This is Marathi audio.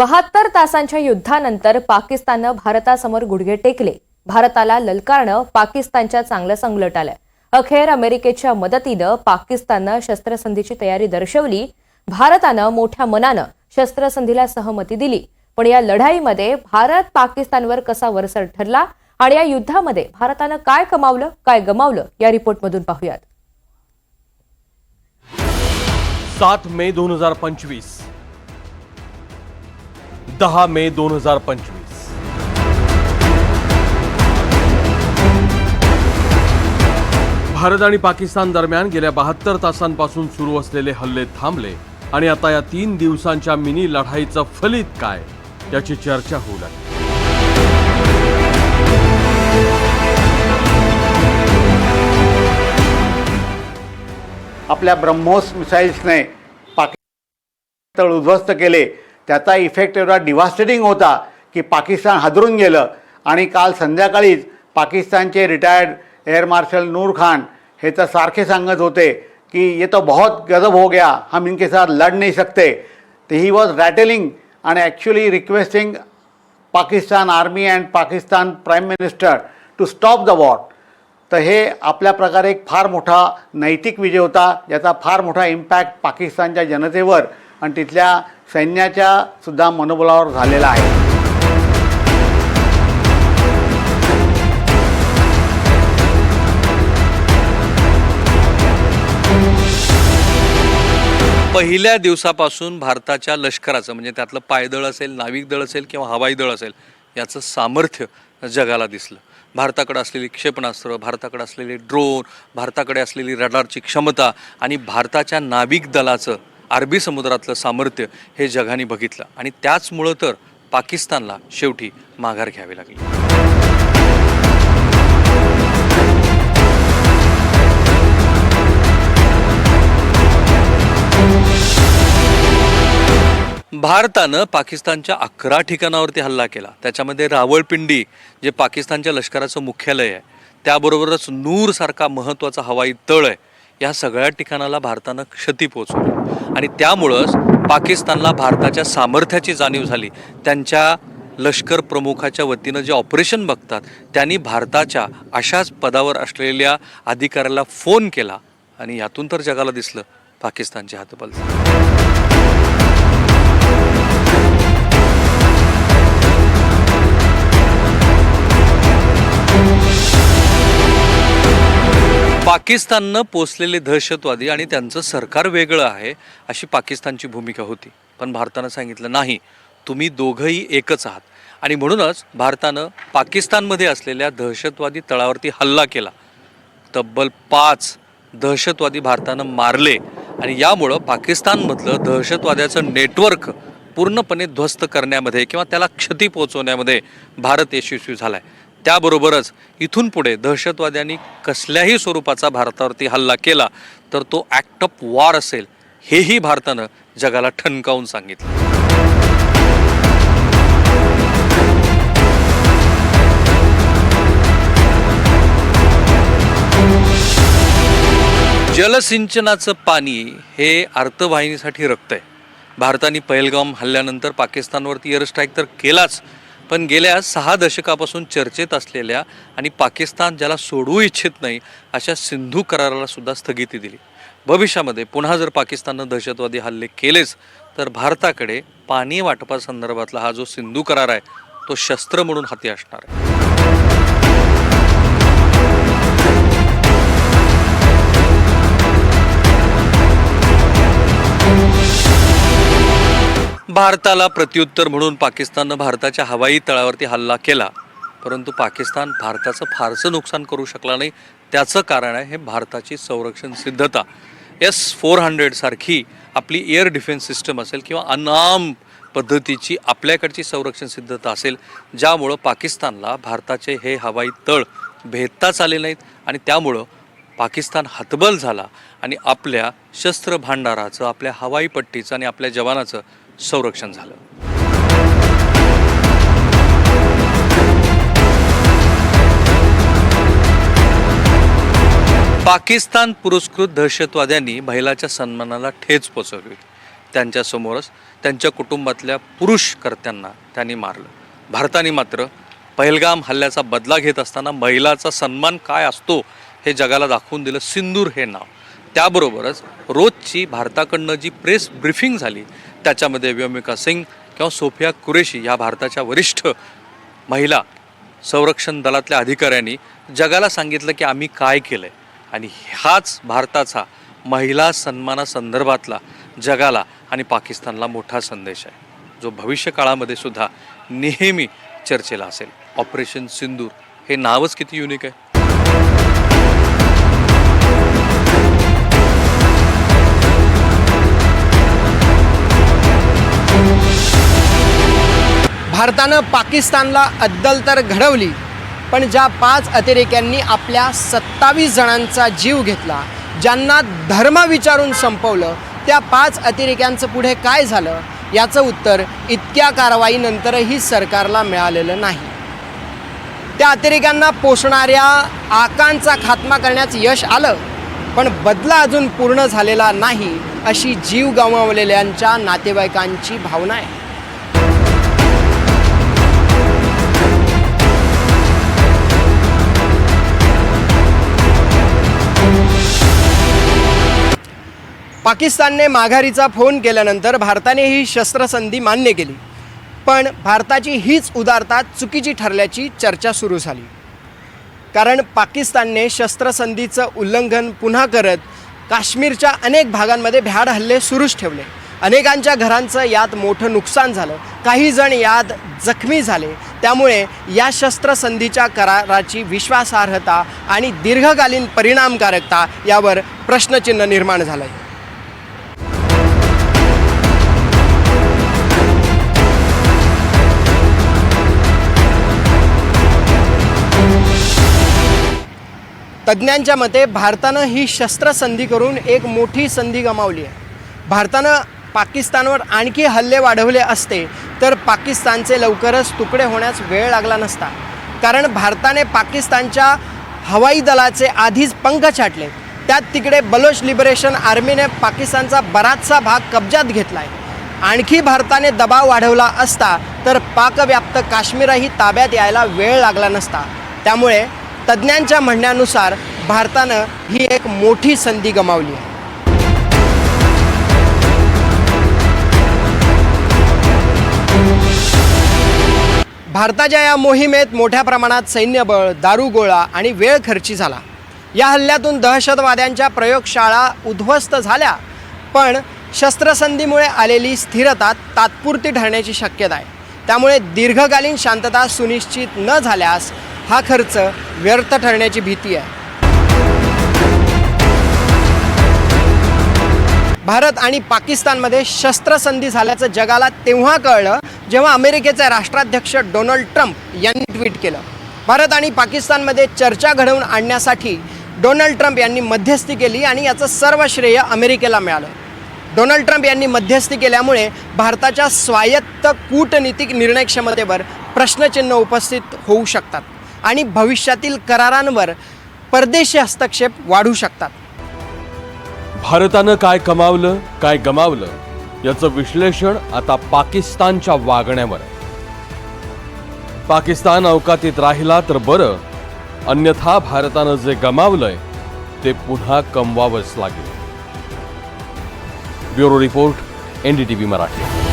बहात्तर तासांच्या युद्धानंतर पाकिस्ताननं भारतासमोर गुडघे टेकले. भारताला ललकारणं पाकिस्तानच्या चांगलं संगलट आलं. अखेर अमेरिकेच्या मदतीनं पाकिस्ताननं शस्त्रसंधीची तयारी दर्शवली. भारतानं मोठ्या मनानं शस्त्रसंधीला सहमती दिली. पण या लढाईमध्ये भारत पाकिस्तानवर कसा वरसर ठरला आणि या युद्धामध्ये भारतानं काय कमावलं काय गमावलं या रिपोर्टमधून पाहूयात. सात मे दोन हजार पंचवीस. दहा मे दोन हजार पंचवीस. भारत आणि पाकिस्तान दरम्यान गेल्या बहात्तर तासांपासून सुरू असलेले हल्ले थांबले आणि आता या तीन दिवसांच्या मिनी लढाईचं फलित काय याची चर्चा होऊ लागली. आपल्या ब्रह्मोस मिसाईल्सने पाकिस्तान तळ उद्ध्वस्त केले. त्याचा इफेक्ट एवढा डिव्हास्टेटिंग होता की पाकिस्तान हादरून गेलं. आणि काल संध्याकाळीच पाकिस्तानचे retired air marshal Noor Khan हे तर सारखे सांगत होते की ये तो बहुत गजब हो गया. हम इनके साथ लड़ नहीं सकते. तो ही वॉज रॅटेलिंग आणि actually requesting Pakistan army and Pakistan prime minister to stop the war तर हे आपल्या प्रकारे एक फार मोठा नैतिक विजय होता. याचा फार मोठा इम्पॅक्ट पाकिस्तानच्या जनतेवर आणि तिथल्या सैन्याच्या सुद्धा मनोबलावर झालेला आहे. पहिल्या दिवसापासून भारताच्या लष्कराचं म्हणजे त्यातलं पायदळ असेल नाविक दळ असेल किंवा हवाई दळ असेल याचं सामर्थ्य जगाला दिसलं. भारताकडे असलेली क्षेपणास्त्र भारताकडे असलेले ड्रोन भारताकडे असलेली रडारची क्षमता आणि भारताच्या नाविक दलाचं अरबी समुद्रातलं सामर्थ्य हे जगाने बघितलं आणि त्याचमुळं तर पाकिस्तानला शेवटी माघार घ्यावी लागली. भारतानं पाकिस्तानच्या अकरा ठिकाणावरती हल्ला केला. त्याच्यामध्ये रावळपिंडी जे पाकिस्तानच्या लष्कराचं मुख्यालय आहे त्याबरोबरच नूरसारखा महत्त्वाचा हवाई तळ आहे या सगळ्या ठिकाणाला भारतानं क्षती पोचवली आणि त्यामुळंच पाकिस्तानला भारताच्या सामर्थ्याची जाणीव झाली. त्यांच्या लष्कर प्रमुखाच्या वतीनं जे ऑपरेशन बघतात त्यांनी भारताच्या अशाच पदावर असलेल्या अधिकाऱ्याला फोन केला आणि यातून तर जगाला दिसलं पाकिस्तानचे हातबल. पाकिस्ताननं पोचलेले दहशतवादी आणि त्यांचं सरकार वेगळं आहे अशी पाकिस्तानची भूमिका होती. पण भारतानं सांगितलं नाही तुम्ही दोघंही एकच आहात. आणि म्हणूनच भारतानं पाकिस्तानमध्ये असलेल्या दहशतवादी तळावरती हल्ला केला. तब्बल पाच दहशतवादी भारतानं मारले आणि यामुळं पाकिस्तानमधलं दहशतवाद्याचं नेटवर्क पूर्णपणे ध्वस्त करण्यामध्ये किंवा त्याला क्षती पोहोचवण्यामध्ये भारत यशस्वी झाला आहे त्याबरोबरच इथून पुढे दहशतवाद्यांनी कसल्याही स्वरूपाचा भारतावरती हल्ला केला तर तो ॲक्ट ऑफ वॉर असेल हेही भारतानं जगाला ठणकावून सांगितलं. जलसिंचनाचं पाणी हे अर्थवाहिनीसाठी रक्त आहे. भारताने पहलगाम हल्ल्यानंतर पाकिस्तानवरती एअर स्ट्राईक तर केलाच पण गेल्या सहा दशकापासून चर्चेत असलेल्या आणि पाकिस्तान ज्याला सोडवू इच्छित नाही अशा सिंधू कराराला सुद्धा स्थगिती दिली. भविष्यामध्ये पुन्हा जर पाकिस्ताननं दहशतवादी हल्ले केलेच तर भारताकडे पाणी वाटपासंदर्भातला हा जो सिंधू करार आहे तो शस्त्र म्हणून हाती असणार आहे. भारताला प्रत्युत्तर म्हणून पाकिस्ताननं भारताच्या हवाई तळावरती हल्ला केला. परंतु पाकिस्तान भारताचं फारसं नुकसान करू शकला नाही. त्याचं कारण आहे हे भारताची संरक्षण सिद्धता. एस फोर हंड्रेड सारखी आपली एअर डिफेन्स सिस्टम असेल किंवा अनाम पद्धतीची आपल्याकडची संरक्षण सिद्धता असेल ज्यामुळं पाकिस्तानला भारताचे हे हवाई तळ भेदताच आले नाहीत आणि त्यामुळं पाकिस्तान हतबल झाला आणि आपल्या शस्त्र भांडाराचं आपल्या हवाई पट्टीचं आणि आपल्या जवानाचं संरक्षण झालं. पाकिस्तान पुरस्कृत दहशतवाद्यांनी महिलाच्या सन्मानाला ठेच पोचवली. त्यांच्यासमोरच त्यांच्या कुटुंबातल्या पुरुष कर्त्यांना त्यांनी मारलं. भारताने मात्र पहलगाम हल्ल्याचा बदला घेत असताना महिलाचा सन्मान काय असतो हे जगाला दाखवून दिलं सिंदूर हे नाव. त्याबरोबरच रोजची भारताकडनं जी प्रेस ब्रिफिंग झाली त्याच्यामध्ये व्योमिका सिंग किंवा सोफिया कुरेशी ह्या भारताच्या वरिष्ठ महिला संरक्षण दलातल्या अधिकाऱ्यांनी जगाला सांगितलं की आम्ही काय केलं आहे आणि हाच भारताचा महिला सन्मानासंदर्भातला जगाला आणि पाकिस्तानला मोठा संदेश आहे. जो भविष्य काळामध्ये सुद्धा नेहमी चर्चेला असेल. ऑपरेशन सिंदूर हे नावच किती युनिक आहे? भारतानं पाकिस्तानला अद्दल तर घडवली पण ज्या पाच अतिरेक्यांनी आपल्या सत्तावीस जणांचा जीव घेतला ज्यांना धर्म विचारून संपवलं त्या पाच अतिरेक्यांचं पुढे काय झालं? याचं उत्तर इतक्या कारवाईनंतरही सरकारला मिळालेलं नाही. त्या अतिरेक्यांना पोषणाऱ्या आकांचा खात्मा करण्यात यश आलं पण बदला अजून पूर्ण झालेला नाही अशी जीव गमावलेल्यांच्या नातेवाईकांची भावना आहे. पाकिस्तानने माघारीचा फोन केल्यानंतर भारताने ही शस्त्रसंधी मान्य केली. पण भारताची हीच उदारता चुकीची ठरल्याची चर्चा सुरू झाली. कारण पाकिस्तानने शस्त्रसंधीचं उल्लंघन पुन्हा करत काश्मीरच्या अनेक भागांमध्ये भ्याड हल्ले सुरूच ठेवले. अनेकांच्या घरांचं यात मोठं नुकसान झालं. काही जण यात जखमी झाले. त्यामुळे या शस्त्रसंधीच्या कराराची विश्वासार्हता आणि दीर्घकालीन परिणामकारकता यावर प्रश्नचिन्ह निर्माण झालं आहे तज्ज्ञांच्या मते भारतानं ही शस्त्रसंधी करून एक मोठी संधी गमावली आहे. भारतानं पाकिस्तानवर आणखी हल्ले वाढवले असते तर पाकिस्तानचे लवकरच तुकडे होण्यास वेळ लागला नसता. कारण भारताने पाकिस्तानच्या हवाई दलाचे आधीच पंख छाटले. त्यात तिकडे बलोच लिबरेशन आर्मीने पाकिस्तानचा बराचसा भाग कब्जात घेतला आहे आणखी भारताने दबाव वाढवला असता तर पाकव्याप्त काश्मीरही ताब्यात यायला वेळ लागला नसता. त्यामुळे तज्ज्ञांच्या म्हणण्यानुसार भारतानं ही एक मोठी संधी गमावली आहे. भारताच्या या मोहिमेत मोठ्या प्रमाणात सैन्यबळ दारुगोळा आणि वेळ खर्ची झाला. या हल्ल्यातून दहशतवाद्यांच्या प्रयोगशाळा उद्ध्वस्त झाल्या पण शस्त्रसंधीमुळे आलेली स्थिरता तात्पुरती ठरण्याची शक्यता आहे. त्यामुळे दीर्घकालीन शांतता सुनिश्चित न झाल्यास हा खर्च व्यर्थ ठरण्याची भीती आहे. भारत आणि पाकिस्तानमध्ये शस्त्रसंधी झाल्याचं जगाला तेव्हा कळलं जेव्हा अमेरिकेचे राष्ट्राध्यक्ष डोनाल्ड ट्रम्प यांनी ट्विट केलं. भारत आणि पाकिस्तानमध्ये चर्चा घडवून आणण्यासाठी डोनाल्ड ट्रम्प यांनी मध्यस्थी केली आणि याचं सर्व श्रेय अमेरिकेला मिळालं. डोनाल्ड ट्रम्प यांनी मध्यस्थी केल्यामुळे भारताच्या स्वायत्त कूटनीतिक निर्णय क्षमतेवर प्रश्नचिन्ह उपस्थित होऊ शकतात. आणि भविष्यातील करारांवर परदेशी हस्तक्षेप वाढू शकतात. भारतानं काय कमावलं काय गमावलं याचं विश्लेषण आता पाकिस्तानच्या वागण्यावर. आहे पाकिस्तान अवकातीत राहिला तर बरं अन्यथा भारतानं जे गमावलंय ते पुन्हा कमवावंच लागेल. Bureau report NDTV Marathi.